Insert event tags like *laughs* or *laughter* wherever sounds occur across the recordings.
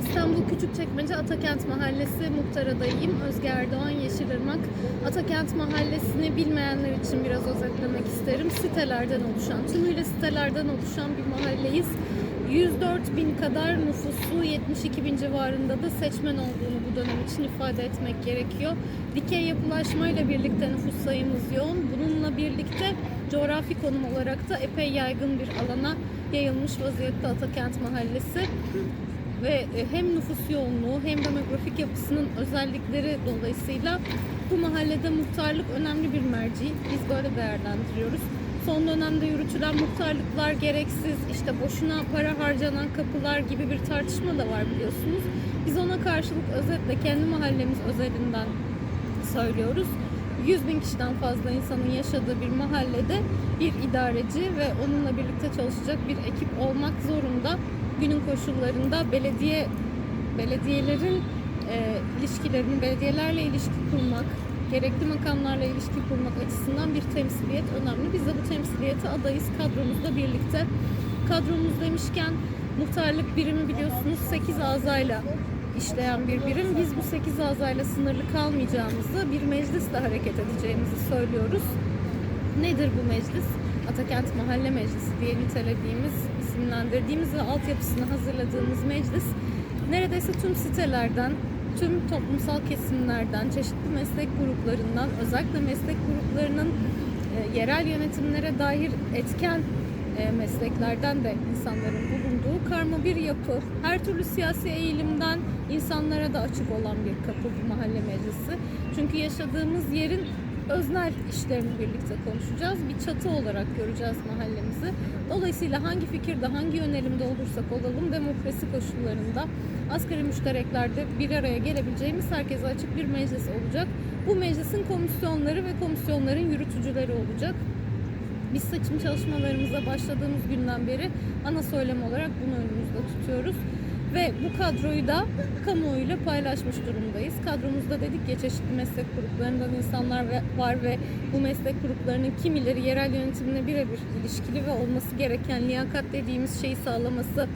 İstanbul Küçükçekmece Atakent Mahallesi muhtar adayıyım. Özge Erdoğan Yeşilırmak. Atakent Mahallesi'ni bilmeyenler için biraz özetlemek isterim. Sitelerden oluşan, tümüyle sitelerden oluşan bir mahalleyiz. 104 bin kadar nüfusu 72 bin civarında da seçmen olduğunu bu dönem için ifade etmek gerekiyor. Dikey yapılaşmayla birlikte nüfus sayımız yoğun. Bununla birlikte coğrafi konum olarak da epey yaygın bir alana yayılmış vaziyette Atakent Mahallesi ve e, hem nüfus yoğunluğu hem demografik yapısının özellikleri dolayısıyla bu mahallede muhtarlık önemli bir merci. Biz böyle değerlendiriyoruz. Son dönemde yürütülen muhtarlıklar gereksiz, işte boşuna para harcanan kapılar gibi bir tartışma da var biliyorsunuz. Biz ona karşılık özetle kendi mahallemiz özelinden söylüyoruz. 100 bin kişiden fazla insanın yaşadığı bir mahallede bir idareci ve onunla birlikte çalışacak bir ekip olmak zorunda. Günün koşullarında belediye belediyelerin e, ilişkilerini, belediyelerle ilişki kurmak, gerekli makamlarla ilişki kurmak açısından bir temsiliyet önemli. Biz de bu temsiliyete adayız kadromuzla birlikte. Kadromuz demişken muhtarlık birimi biliyorsunuz 8 azayla işleyen bir birim. Biz bu 8 azayla sınırlı kalmayacağımızı, bir meclisle hareket edeceğimizi söylüyoruz. Nedir bu meclis? Atakent Mahalle Meclisi diye nitelediğimiz, isimlendirdiğimiz ve altyapısını hazırladığımız meclis neredeyse tüm sitelerden, tüm toplumsal kesimlerden, çeşitli meslek gruplarından, özellikle meslek gruplarının e, yerel yönetimlere dair etken e, mesleklerden de insanların bulunduğu karma bir yapı. Her türlü siyasi eğilimden insanlara da açık olan bir kapı bu mahalle meclisi. Çünkü yaşadığımız yerin öznel işlerini birlikte konuşacağız. Bir çatı olarak göreceğiz mahallemizi. Dolayısıyla hangi fikirde, hangi yönelimde olursak olalım demokrasi koşullarında asgari müştereklerde bir araya gelebileceğimiz herkese açık bir meclis olacak. Bu meclisin komisyonları ve komisyonların yürütücüleri olacak. Biz seçim çalışmalarımıza başladığımız günden beri ana söylem olarak bunu önümüzde tutuyoruz. Ve bu kadroyu da kamuoyuyla paylaşmış durumdayız. Kadromuzda dedik ya çeşitli meslek gruplarından insanlar var ve bu meslek gruplarının kimileri yerel yönetimle birebir ilişkili ve olması gereken liyakat dediğimiz şeyi sağlaması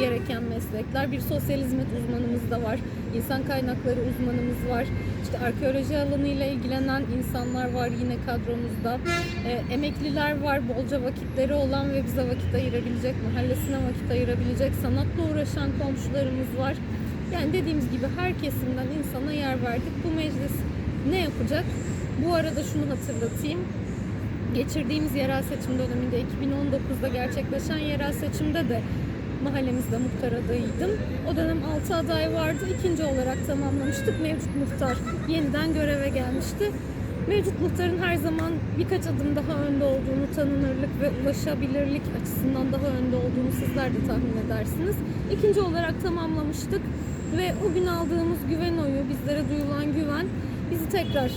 gereken meslekler. Bir sosyal hizmet uzmanımız da var. İnsan kaynakları uzmanımız var. İşte arkeoloji alanıyla ilgilenen insanlar var yine kadromuzda. E, emekliler var, bolca vakitleri olan ve bize vakit ayırabilecek, mahallesine vakit ayırabilecek, sanatla uğraşan komşularımız var. Yani dediğimiz gibi her kesimden insana yer verdik. Bu meclis ne yapacak? Bu arada şunu hatırlatayım. Geçirdiğimiz yerel seçim döneminde 2019'da gerçekleşen yerel seçimde de mahallemizde muhtar adayıydım. O dönem 6 aday vardı. İkinci olarak tamamlamıştık. Mevcut muhtar yeniden göreve gelmişti. Mevcut muhtarın her zaman birkaç adım daha önde olduğunu, tanınırlık ve ulaşabilirlik açısından daha önde olduğunu sizler de tahmin edersiniz. İkinci olarak tamamlamıştık ve o gün aldığımız güven oyu, bizlere duyulan güven bizi tekrar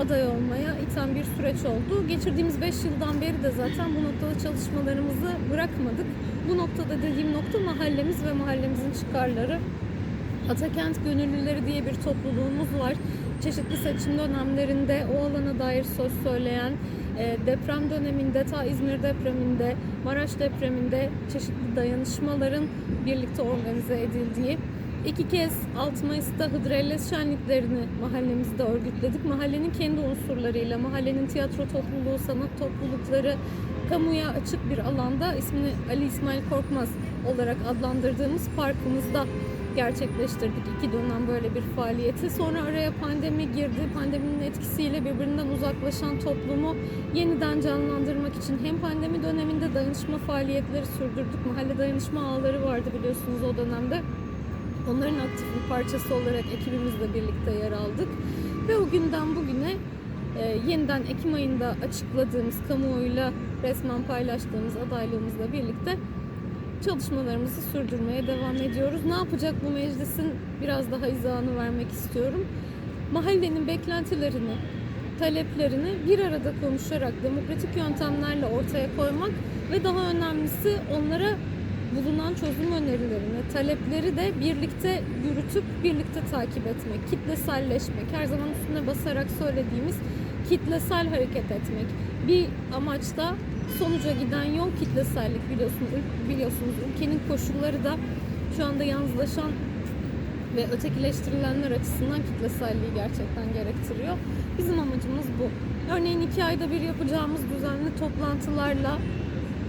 aday olmaya iten bir süreç oldu. Geçirdiğimiz 5 yıldan beri de zaten bu noktada çalışmalarımızı bırakmadık. Bu noktada dediğim nokta mahallemiz ve mahallemizin çıkarları. Atakent Gönüllüleri diye bir topluluğumuz var. Çeşitli seçim dönemlerinde o alana dair söz söyleyen, e, deprem döneminde, ta İzmir depreminde, Maraş depreminde çeşitli dayanışmaların birlikte organize edildiği, iki kez 6 Mayıs'ta Hıdrellez şenliklerini mahallemizde örgütledik. Mahallenin kendi unsurlarıyla, mahallenin tiyatro topluluğu, sanat toplulukları, kamuya açık bir alanda ismini Ali İsmail Korkmaz olarak adlandırdığımız parkımızda gerçekleştirdik iki dönem böyle bir faaliyeti. Sonra araya pandemi girdi. Pandeminin etkisiyle birbirinden uzaklaşan toplumu yeniden canlandırmak için hem pandemi döneminde dayanışma faaliyetleri sürdürdük. Mahalle dayanışma ağları vardı biliyorsunuz o dönemde. Onların aktif bir parçası olarak ekibimizle birlikte yer aldık. Ve o günden bugüne e, yeniden Ekim ayında açıkladığımız, kamuoyuyla resmen paylaştığımız adaylığımızla birlikte çalışmalarımızı sürdürmeye devam ediyoruz. Ne yapacak bu meclisin biraz daha izahını vermek istiyorum. Mahallenin beklentilerini, taleplerini bir arada konuşarak demokratik yöntemlerle ortaya koymak ve daha önemlisi onlara bulunan çözüm önerilerini, talepleri de birlikte yürütüp birlikte takip etmek, kitleselleşmek, her zaman üstüne basarak söylediğimiz kitlesel hareket etmek. Bir amaçta sonuca giden yol kitlesellik biliyorsunuz. Biliyorsunuz ülkenin koşulları da şu anda yalnızlaşan ve ötekileştirilenler açısından kitleselliği gerçekten gerektiriyor. Bizim amacımız bu. Örneğin iki ayda bir yapacağımız düzenli toplantılarla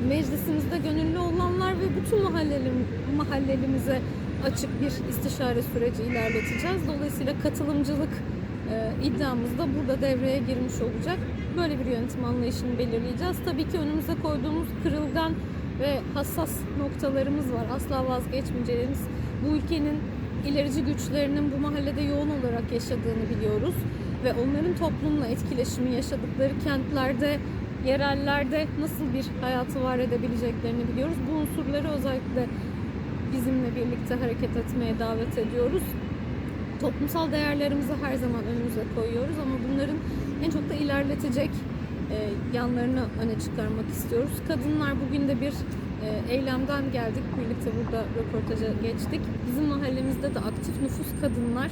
meclisimizde gönüllü olanlar ve bütün mahallelim, mahallelimize açık bir istişare süreci ilerleteceğiz. Dolayısıyla katılımcılık e, iddiamız da burada devreye girmiş olacak. Böyle bir yönetim anlayışını belirleyeceğiz. Tabii ki önümüze koyduğumuz kırılgan ve hassas noktalarımız var. Asla vazgeçmeyeceğimiz bu ülkenin ilerici güçlerinin bu mahallede yoğun olarak yaşadığını biliyoruz ve onların toplumla etkileşimi yaşadıkları kentlerde, yerellerde nasıl bir hayatı var edebileceklerini biliyoruz. Bu unsurları özellikle bizimle birlikte hareket etmeye davet ediyoruz. Toplumsal değerlerimizi her zaman önümüze koyuyoruz ama bunların en çok da ilerletecek e, yanlarını öne çıkarmak istiyoruz. Kadınlar bugün de bir e, eylemden geldik. Birlikte burada röportaja geçtik. Bizim mahallemizde de aktif nüfus kadınlar.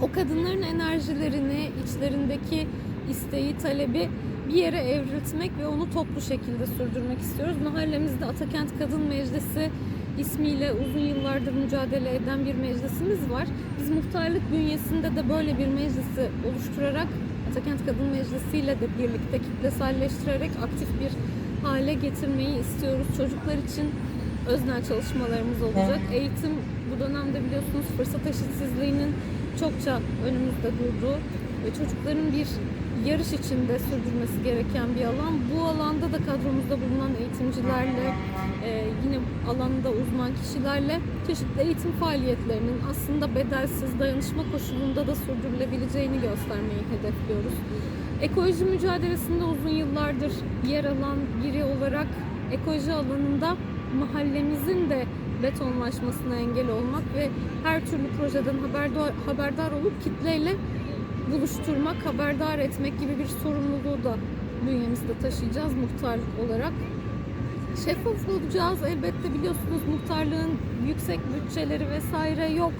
O kadınların enerjilerini, içlerindeki isteği, talebi bir yere evriltmek ve onu toplu şekilde sürdürmek istiyoruz. Mahallemizde Atakent Kadın Meclisi ismiyle uzun yıllardır mücadele eden bir meclisimiz var. Biz muhtarlık bünyesinde de böyle bir meclisi oluşturarak Atakent Kadın Meclisi ile de birlikte kitleselleştirerek aktif bir hale getirmeyi istiyoruz. Çocuklar için öznel çalışmalarımız olacak. Eğitim bu dönemde biliyorsunuz fırsat eşitsizliğinin çokça önümüzde durduğu ve çocukların bir yarış içinde sürdürmesi gereken bir alan. Bu alanda da kadromuzda bulunan eğitimcilerle, e, yine alanda uzman kişilerle çeşitli eğitim faaliyetlerinin aslında bedelsiz dayanışma koşulunda da sürdürülebileceğini göstermeyi hedefliyoruz. Ekoloji mücadelesinde uzun yıllardır yer alan biri olarak ekoloji alanında mahallemizin de betonlaşmasına engel olmak ve her türlü projeden haberdar, haberdar olup kitleyle buluşturmak, haberdar etmek gibi bir sorumluluğu da bünyemizde taşıyacağız muhtarlık olarak. Şeffaf olacağız. Elbette biliyorsunuz muhtarlığın yüksek bütçeleri vesaire yok.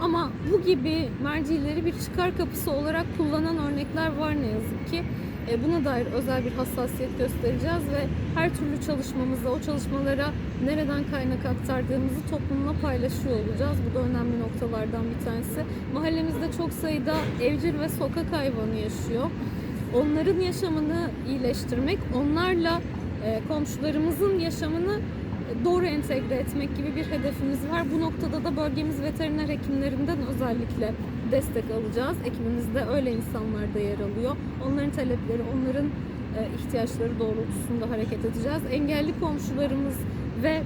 Ama bu gibi mercileri bir çıkar kapısı olarak kullanan örnekler var ne yazık ki. E, Buna dair özel bir hassasiyet göstereceğiz ve her türlü çalışmamızda o çalışmalara nereden kaynak aktardığımızı toplumla paylaşıyor olacağız. Bu da önemli noktalardan bir tanesi. Mahallemizde çok sayıda evcil ve sokak hayvanı yaşıyor. Onların yaşamını iyileştirmek, onlarla e, komşularımızın yaşamını doğru entegre etmek gibi bir hedefimiz var. Bu noktada da bölgemiz veteriner hekimlerinden özellikle destek alacağız. Ekibimizde öyle insanlar da yer alıyor. Onların talepleri, onların e, ihtiyaçları doğrultusunda hareket edeceğiz. Engelli komşularımız ve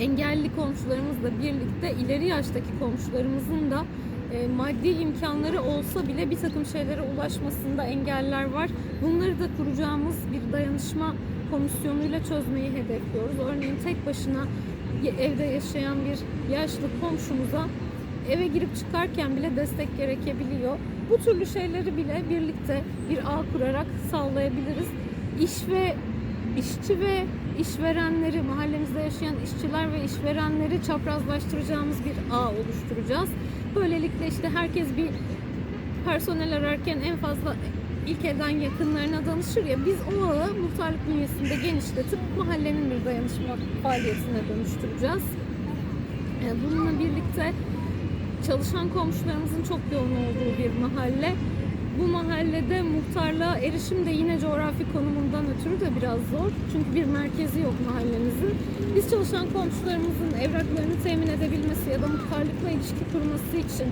engelli komşularımızla birlikte ileri yaştaki komşularımızın da e, maddi imkanları olsa bile bir takım şeylere ulaşmasında engeller var. Bunları da kuracağımız bir dayanışma komisyonuyla çözmeyi hedefliyoruz. Örneğin tek başına evde yaşayan bir yaşlı komşumuza eve girip çıkarken bile destek gerekebiliyor. Bu türlü şeyleri bile birlikte bir ağ kurarak sağlayabiliriz. İş ve işçi ve işverenleri, mahallemizde yaşayan işçiler ve işverenleri çaprazlaştıracağımız bir ağ oluşturacağız. Böylelikle işte herkes bir personel ararken en fazla ilk elden yakınlarına danışır ya biz o ağı muhtarlık bünyesinde genişletip mahallenin bir dayanışma faaliyetine dönüştüreceğiz. Ee, Bununla birlikte çalışan komşularımızın çok yoğun olduğu bir mahalle. Bu mahallede muhtarlığa erişim de yine coğrafi konumundan ötürü de biraz zor. Çünkü bir merkezi yok mahallemizin. Biz çalışan komşularımızın evraklarını temin edebilmesi ya da muhtarlıkla ilişki kurması için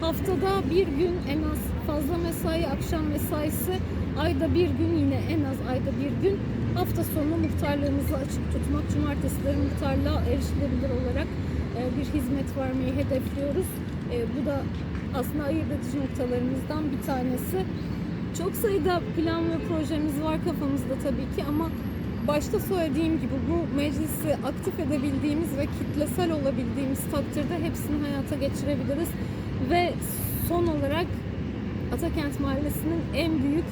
haftada bir gün en az fazla mesai, akşam mesaisi, ayda bir gün yine en az ayda bir gün hafta sonu muhtarlığımızı açık tutmak, cumartesileri muhtarlığa erişilebilir olarak bir hizmet vermeyi hedefliyoruz. E, Bu da aslında ayırt edici noktalarımızdan bir tanesi. Çok sayıda plan ve projemiz var kafamızda tabii ki ama başta söylediğim gibi bu meclisi aktif edebildiğimiz ve kitlesel olabildiğimiz takdirde hepsini hayata geçirebiliriz. Ve son olarak Atakent Mahallesi'nin en büyük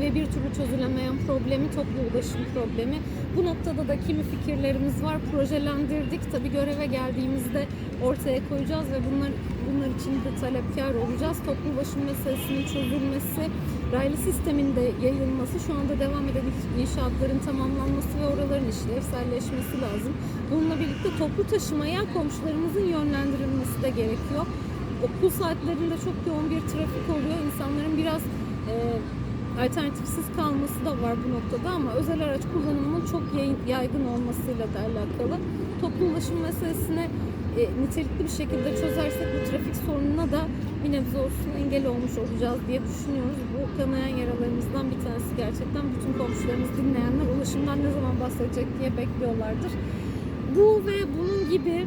ve bir türlü çözülemeyen problemi toplu ulaşım problemi. Bu noktada da kimi fikirlerimiz var. Projelendirdik. Tabii göreve geldiğimizde ortaya koyacağız ve bunlar bunlar için de talepkar olacağız. Toplu ulaşım meselesinin çözülmesi, raylı sistemin de yayılması, şu anda devam eden inşaatların tamamlanması ve oraların işlevselleşmesi lazım. Bununla birlikte toplu taşımaya komşularımızın yönlendirilmesi de gerekiyor. Okul saatlerinde çok yoğun bir trafik oluyor. İnsanların biraz e, alternatifsiz kalması da var bu noktada ama özel araç kullanımının çok yaygın olmasıyla da alakalı. Toplu ulaşım meselesine e, nitelikli bir şekilde çözersek bu trafik sorununa da bir nebze olsun engel olmuş olacağız diye düşünüyoruz. Bu kanayan yaralarımızdan bir tanesi gerçekten bütün komşularımız dinleyenler ulaşımdan ne zaman bahsedecek diye bekliyorlardır. Bu ve bunun gibi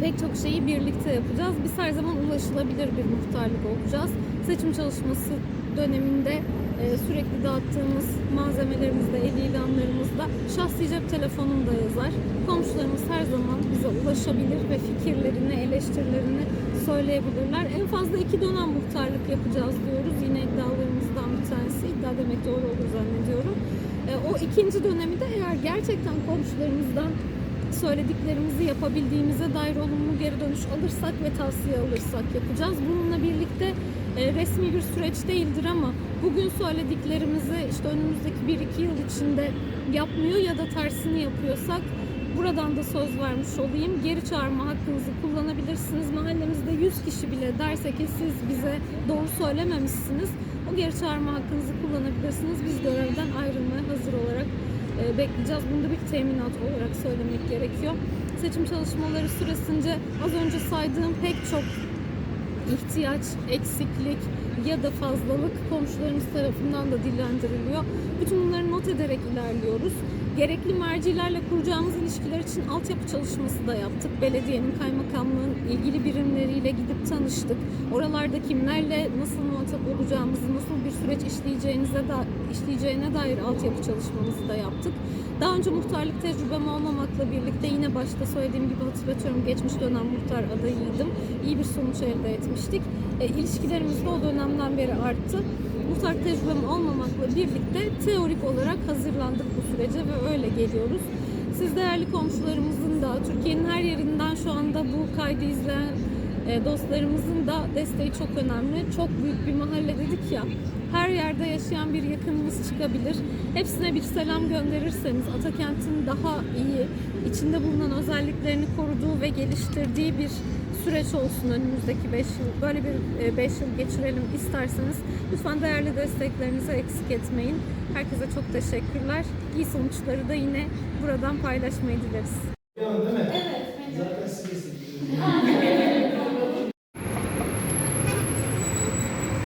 pek çok şeyi birlikte yapacağız. Biz her zaman ulaşılabilir bir muhtarlık olacağız. Seçim çalışması döneminde e, sürekli dağıttığımız malzemelerimizde, el ilanlarımızda şahsi cep telefonunda yazar. Komşularımız her zaman bize ulaşabilir ve fikirlerini, eleştirilerini söyleyebilirler. En fazla iki dönem muhtarlık yapacağız diyoruz. Yine iddialarımızdan bir tanesi. İddia demek doğru olur zannediyorum. E, o ikinci dönemi de eğer gerçekten komşularımızdan söylediklerimizi yapabildiğimize dair olumlu geri dönüş alırsak ve tavsiye alırsak yapacağız. Bununla birlikte resmi bir süreç değildir ama bugün söylediklerimizi işte önümüzdeki 1-2 yıl içinde yapmıyor ya da tersini yapıyorsak buradan da söz vermiş olayım. Geri çağırma hakkınızı kullanabilirsiniz. Mahallemizde 100 kişi bile derse ki siz bize doğru söylememişsiniz. O geri çağırma hakkınızı kullanabilirsiniz. Biz görevden ayrılmaya hazır olarak e, bekleyeceğiz. Bunu da bir teminat olarak söylemek gerekiyor. Seçim çalışmaları süresince az önce saydığım pek çok ihtiyaç, eksiklik ya da fazlalık komşularımız tarafından da dillendiriliyor. Bütün bunları not ederek ilerliyoruz. Gerekli mercilerle kuracağımız ilişkiler için altyapı çalışması da yaptık. Belediyenin, kaymakamlığın ilgili birimleriyle gidip tanıştık. Oralarda kimlerle nasıl muhatap olacağımızı, nasıl bir süreç işleyeceğinize da, işleyeceğine dair altyapı çalışmamızı da yaptık. Daha önce muhtarlık tecrübem olmamakla birlikte yine başta söylediğim gibi hatırlatıyorum geçmiş dönem muhtar adayıydım. İyi bir sonuç elde etmiştik. E, ilişkilerimiz de o dönemden beri arttı. Muhtarlık tecrübem olmamakla birlikte teorik olarak hazırlandık bu sürece ve öyle geliyoruz. Siz değerli komşularımızın da Türkiye'nin her yerinden şu anda bu kaydı izleyen dostlarımızın da desteği çok önemli. Çok büyük bir mahalle dedik ya. Her yerde yaşayan bir yakınımız çıkabilir. Hepsine bir selam gönderirseniz Atakent'in daha iyi, içinde bulunan özelliklerini koruduğu ve geliştirdiği bir süreç olsun önümüzdeki 5 yıl. Böyle bir 5 yıl geçirelim isterseniz lütfen değerli desteklerinizi eksik etmeyin. Herkese çok teşekkürler. İyi sonuçları da yine buradan paylaşmayı dileriz. Değil mi? Evet. Zaten siz *laughs*